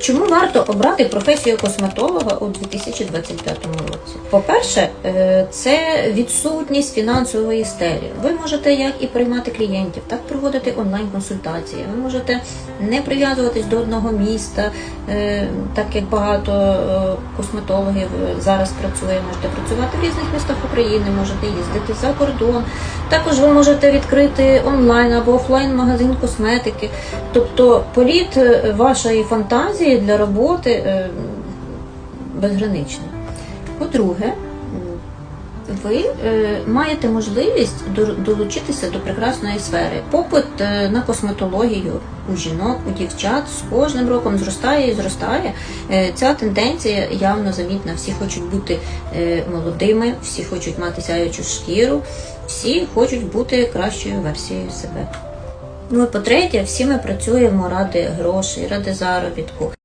Чому варто обрати професію косметолога у 2025 році? По-перше, е, це відсутність фінансової стелі. Ви можете як і приймати клієнтів, так проводити онлайн-консультації. Ви можете не прив'язуватись до одного міста, е, так як багато е, косметологів зараз працює. Можете працювати в різних містах України, можете їздити за кордон. Також ви можете відкрити онлайн або офлайн магазин косметики. Тобто політ е, вашої фантазії для роботи е, безграничний. По-друге, ви е, маєте можливість долучитися до прекрасної сфери. Попит е, на косметологію у жінок, у дівчат з кожним роком зростає і зростає. Е, Ця тенденція явно замітна. Всі хочуть бути молодими, всі хочуть мати сяючу шкіру, всі хочуть бути кращою версією себе. Ну і по-третє, всі ми працюємо ради грошей, ради заробітку.